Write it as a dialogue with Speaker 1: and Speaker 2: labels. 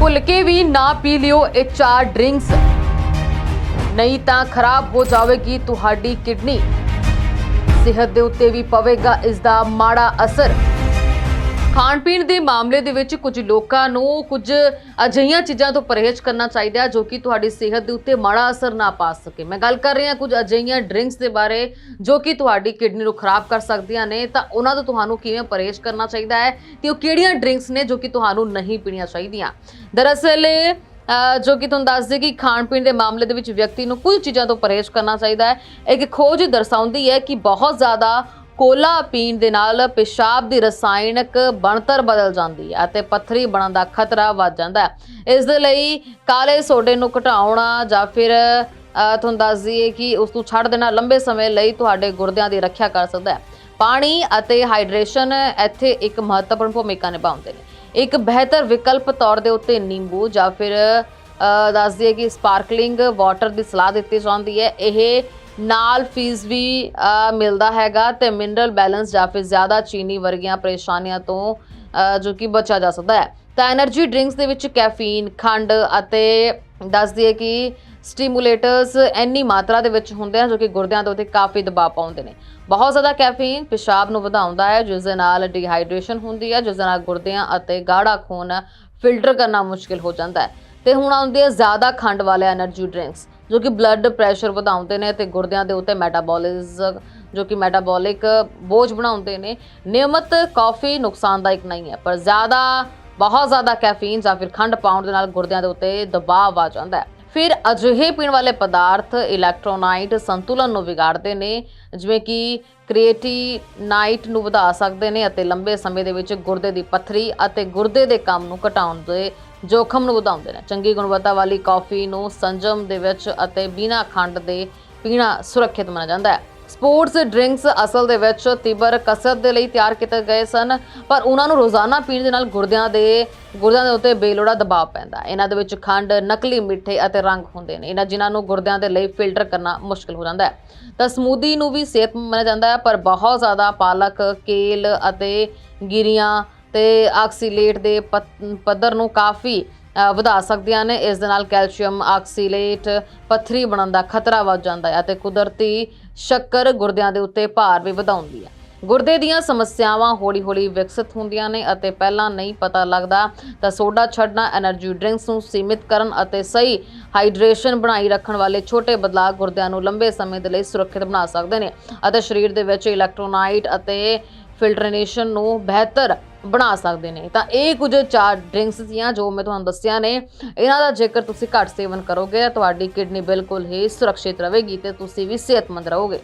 Speaker 1: ਭੁੱਲ ਕੇ ਵੀ ਨਾ ਪੀ ਲਿਓ ਇਹ ਚਾਰ ਡਰਿੰਕਸ। ਨਹੀਂ ਤਾਂ ਖਰਾਬ ਹੋ ਜਾਵੇਗੀ ਤੁਹਾਡੀ ਕਿਡਨੀ। ਸਿਹਤ ਦੇ ਉੱਤੇ ਵੀ ਪਵੇਗਾ ਇਸ ਦਾ ਮਾੜਾ ਅਸਰ। ਖਾਣ ਪੀਣ ਦੇ ਮਾਮਲੇ ਦੇ ਵਿੱਚ ਕੁਝ ਲੋਕਾਂ ਨੂੰ ਕੁਝ ਅਜਿਹੀਆਂ ਚੀਜ਼ਾਂ ਤੋਂ ਪਰਹੇਜ਼ ਕਰਨਾ ਚਾਹੀਦਾ ਹੈ ਜੋ ਕਿ ਤੁਹਾਡੀ ਸਿਹਤ ਦੇ ਉੱਤੇ ਮਾੜਾ ਅਸਰ ਨਾ ਪਾ ਸਕੇ। ਮੈਂ ਗੱਲ ਕਰ ਰਹੀ ਹਾਂ ਕੁਝ ਅਜਿਹੀਆਂ ਡਰਿੰਕਸ ਦੇ ਬਾਰੇ ਜੋ ਕਿ ਤੁਹਾਡੀ ਕਿਡਨੀ ਨੂੰ ਖਰਾਬ ਕਰ ਸਕਦੀਆਂ ਨੇ, ਤਾਂ ਉਹਨਾਂ ਤੋਂ ਤੁਹਾਨੂੰ ਕਿਵੇਂ ਪਰਹੇਜ਼ ਕਰਨਾ ਚਾਹੀਦਾ ਹੈ ਤੇ ਉਹ ਕਿਹੜੀਆਂ ਡਰਿੰਕਸ ਨੇ ਜੋ ਕਿ ਤੁਹਾਨੂੰ ਨਹੀਂ ਪੀਣੀਆਂ ਚਾਹੀਦੀਆਂ? ਦਰਅਸਲ ਜੋ ਕਿ ਤੁਹਾਨੂੰ ਦੱਸ ਦੇ ਕਿ ਖਾਣ ਪੀਣ ਦੇ ਮਾਮਲੇ ਦੇ ਵਿੱਚ ਵਿਅਕਤੀ ਨੂੰ ਕੁਝ ਚੀਜ਼ਾਂ ਤੋਂ ਪਰਹੇਜ਼ ਕਰਨਾ ਚਾਹੀਦਾ ਹੈ। ਇੱਕ ਖੋਜ ਦਰਸਾਉਂਦੀ ਹੈ ਕਿ ਬਹੁਤ ਜ਼ਿਆਦਾ ਕੋਲਾ ਪੀਣ ਦੇ ਨਾਲ ਪਿਸ਼ਾਬ ਦੀ ਰਸਾਇਣਕ ਬਣਤਰ ਬਦਲ ਜਾਂਦੀ ਹੈ ਅਤੇ ਪੱਥਰੀ ਬਣਨ ਦਾ ਖਤਰਾ ਵੱਧ ਜਾਂਦਾ ਹੈ। ਇਸ ਦੇ ਲਈ ਕਾਲੇ ਸੋਡੇ ਨੂੰ ਘਟਾਉਣਾ ਜਾਂ ਫਿਰ ਤੁਹਾਨੂੰ ਦੱਸ ਦਈਏ ਕਿ ਉਸ ਨੂੰ ਛੱਡ ਦੇਣਾ ਲੰਬੇ ਸਮੇਂ ਲਈ ਤੁਹਾਡੇ ਗੁਰਦਿਆਂ ਦੀ ਰੱਖਿਆ ਕਰ ਸਕਦਾ ਹੈ। ਪਾਣੀ ਅਤੇ ਹਾਈਡਰੇਸ਼ਨ ਇੱਥੇ ਇੱਕ ਮਹੱਤਵਪੂਰਨ ਭੂਮਿਕਾ ਨਿਭਾਉਂਦੇ ਨੇ। ਇੱਕ ਬਿਹਤਰ ਵਿਕਲਪ ਤੌਰ ਦੇ ਉੱਤੇ ਨਿੰਬੂ ਜਾਂ ਫਿਰ ਅ, ਦੱਸ ਦਈਏ ਕਿ ਸਪਾਰਕਲਿੰਗ ਵਾਟਰ ਦੀ ਸਲਾਹ ਦਿੱਤੀ ਜਾਂਦੀ ਹੈ। ਇਹ ਨਾਲ ਫੀਸ ਵੀ ਮਿਲਦਾ ਹੈਗਾ ਤੇ ਮਿਨਰਲ ਬੈਲੈਂਸ ਜਾਂ ਫਿਰ ਜ਼ਿਆਦਾ ਚੀਨੀ ਵਰਗੀਆਂ ਪਰੇਸ਼ਾਨੀਆਂ ਤੋਂ ਜੋ ਕਿ ਬਚਿਆ ਜਾ ਸਕਦਾ ਹੈ। ਤਾਂ એનર્ਜੀ ਡਰਿੰਕਸ ਦੇ ਵਿੱਚ ਕੈਫੀਨ ਖੰਡ ਅਤੇ ਦੱਸ ਦਈਏ ਕਿ ਸਟੀਮੂਲੇਟਰਸ ਐਨੀ ਮਾਤਰਾ ਦੇ ਵਿੱਚ ਹੁੰਦੇ ਆ ਜੋ ਕਿ ਗੁਰਦਿਆਂ ਦੇ ਉੱਤੇ ਕਾਫੀ ਦਬਾਅ ਪਾਉਂਦੇ ਨੇ। ਬਹੁਤ ਜ਼ਿਆਦਾ ਕੈਫੀਨ ਪਿਸ਼ਾਬ ਨੂੰ ਵਧਾਉਂਦਾ ਹੈ, ਜਿਸ ਦੇ ਨਾਲ ਡੀਹਾਈਡਰੇਸ਼ਨ ਹੁੰਦੀ ਹੈ, ਜਿਸ ਦੇ ਨਾਲ ਗੁਰਦਿਆਂ ਅਤੇ ਗਾੜਾ ਖੂਨ ਫਿਲਟਰ ਕਰਨਾ ਮੁਸ਼ਕਿਲ ਹੋ ਜਾਂਦਾ ਹੈ। ਤੇ ਹੁਣ ਆਉਂਦੇ ਆ ਜ਼ਿਆਦਾ ਖੰਡ ਵਾਲੇ એનર્ਜੀ ਡਰਿੰਕਸ ਜੋ ਕਿ ਬਲੱਡ ਪ੍ਰੈਸ਼ਰ ਵਧਾਉਂਦੇ ਨੇ ਤੇ ਗੁਰਦਿਆਂ ਦੇ ਉੱਤੇ ਮੈਟਾਬੋਲਿਜ਼ਮ ਜੋ ਕਿ ਮੈਟਾਬੋਲਿਕ ਬੋਝ ਬਣਾਉਂਦੇ ਨੇ, ਨਿਯਮਤ ਕਾਫੀ ਨੁਕਸਾਨਦਾਇਕ ਨਹੀਂ ਹੈ, ਪਰ ਜ਼ਿਆਦਾ, ਬਹੁਤ ਜ਼ਿਆਦਾ ਕੈਫੀਨ ਜਾਂ ਫਿਰ ਖੰਡ ਪਾਉਣ ਦੇ ਨਾਲ ਗੁਰਦਿਆਂ ਦੇ ਉੱਤੇ ਦਬਾਅ ਆ ਜਾਂਦਾ ਹੈ। ਫਿਰ ਅਜਿਹੇ ਪੀਣ ਵਾਲੇ ਪਦਾਰਥ ਇਲੈਕਟ੍ਰੋਨਾਈਟ ਸੰਤੁਲਨ ਨੂੰ ਵਿਗਾੜਦੇ ਨੇ, ਜਿਵੇਂ ਕਿ ਕ੍ਰੀਏਟੀਨਾਈਟ ਨੂੰ ਵਧਾ ਸਕਦੇ ਨੇ ਅਤੇ ਲੰਬੇ ਸਮੇਂ ਦੇ ਵਿੱਚ ਗੁਰਦੇ ਦੀ ਪੱਥਰੀ ਅਤੇ ਗੁਰਦੇ ਦੇ ਕੰਮ ਨੂੰ ਘਟਾਉਣ ਦੇ ਜੋਖਮ ਨੂੰ ਵਧਾਉਂਦੇ ਨੇ। ਚੰਗੀ ਗੁਣਵੱਤਾ ਵਾਲੀ ਕਾਫੀ ਨੂੰ ਸੰਜਮ ਦੇ ਵਿੱਚ ਅਤੇ ਬਿਨਾਂ ਖੰਡ ਦੇ ਪੀਣਾ ਸੁਰੱਖਿਅਤ ਮੰਨਿਆ ਜਾਂਦਾ ਹੈ। ਸਪੋਰਟਸ ਡਰਿੰਕਸ ਅਸਲ ਦੇ ਵਿੱਚ ਤੀਬਰ ਕਸਰਤ ਦੇ ਲਈ ਤਿਆਰ ਕੀਤੇ ਗਏ ਸਨ, ਪਰ ਉਹਨਾਂ ਨੂੰ ਰੋਜ਼ਾਨਾ ਪੀਣ ਦੇ ਨਾਲ ਗੁਰਦਿਆਂ ਦੇ ਗੁਰਦਿਆਂ ਦੇ ਉੱਤੇ ਬੇਲੋੜਾ ਦਬਾਅ ਪੈਂਦਾ ਇਹਨਾਂ ਦੇ ਵਿੱਚ ਖੰਡ, ਨਕਲੀ ਮਿੱਠੇ ਅਤੇ ਰੰਗ ਹੁੰਦੇ ਨੇ। ਇਹਨਾਂ ਜਿਨ੍ਹਾਂ ਨੂੰ ਗੁਰਦਿਆਂ ਦੇ ਲਈ ਫਿਲਟਰ ਕਰਨਾ ਮੁਸ਼ਕਲ ਹੋ ਜਾਂਦਾ ਹੈ। ਤਾਂ ਸਮੂਦੀ ਨੂੰ ਵੀ ਸਿਹਤ ਮੰਨਿਆ ਜਾਂਦਾ ਹੈ, ਪਰ ਬਹੁਤ ਜ਼ਿਆਦਾ ਪਾਲਕ, ਕੇਲ ਅਤੇ ਗਿਰੀਆਂ ਤੇ ਆਕਸੀਲੇਟ ਦੇ ਪੱਧਰ ਨੂੰ ਕਾਫੀ ਵਧਾ ਸਕਦੀਆਂ ਨੇ। ਇਸ ਦੇ ਨਾਲ ਕੈਲਸ਼ੀਅਮ ਆਕਸੀਲੇਟ ਪੱਥਰੀ ਬਣਨ ਦਾ ਖਤਰਾ ਵੱਧ ਜਾਂਦਾ ਹੈ ਅਤੇ ਕੁਦਰਤੀ ਸ਼ੱਕਰ ਗੁਰਦਿਆਂ ਦੇ ਉੱਤੇ ਭਾਰ ਵੀ ਵਧਾਉਂਦੀ ਹੈ। ਗੁਰਦੇ ਦੀਆਂ ਸਮੱਸਿਆਵਾਂ ਹੌਲੀ-ਹੌਲੀ ਵਿਕਸਿਤ ਹੁੰਦੀਆਂ ਨੇ ਅਤੇ ਪਹਿਲਾਂ ਨਹੀਂ ਪਤਾ ਲੱਗਦਾ ਤਾਂ ਸੋਡਾ ਛੱਡਣਾ એનર્ਜੀ ਡਰਿੰਕਸ ਨੂੰ ਸੀਮਿਤ ਕਰਨ ਅਤੇ ਸਹੀ ਹਾਈਡਰੇਸ਼ਨ ਬਣਾਈ ਰੱਖਣ ਵਾਲੇ ਛੋਟੇ ਬਦਲਾਅ ਗੁਰਦਿਆਂ ਨੂੰ ਲੰਬੇ ਸਮੇਂ ਦੇ ਲਈ ਸੁਰੱਖਿਅਤ ਬਣਾ ਸਕਦੇ ਨੇ ਅਤੇ ਸਰੀਰ ਦੇ ਵਿੱਚ ਇਲੈਕਟ੍ਰੋਨਾਈਟ ਅਤੇ ਫਿਲਟਰਨੇਸ਼ਨ ਨੂੰ ਬਿਹਤਰ ਬਣਾ ਸਕਦੇ ਨੇ। ਤਾਂ ਇਹ ਕੁਝ ਚਾਰ ਡਰਿੰਕਸ ਸੀਆਂ ਜੋ ਮੈਂ ਤੁਹਾਨੂੰ ਦੱਸਿਆ ਨੇ। ਇਹਨਾਂ ਦਾ ਜੇਕਰ ਤੁਸੀਂ ਘੱਟ ਸੇਵਨ ਕਰੋਗੇ ਤਾਂ ਤੁਹਾਡੀ ਕਿਡਨੀ ਬਿਲਕੁਲ ਹੀ ਸੁਰੱਖਿਅਤ ਰਹੇਗੀ ਤੇ ਤੁਸੀਂ ਵੀ ਸਿਹਤਮੰਦ ਰਹੋਗੇ।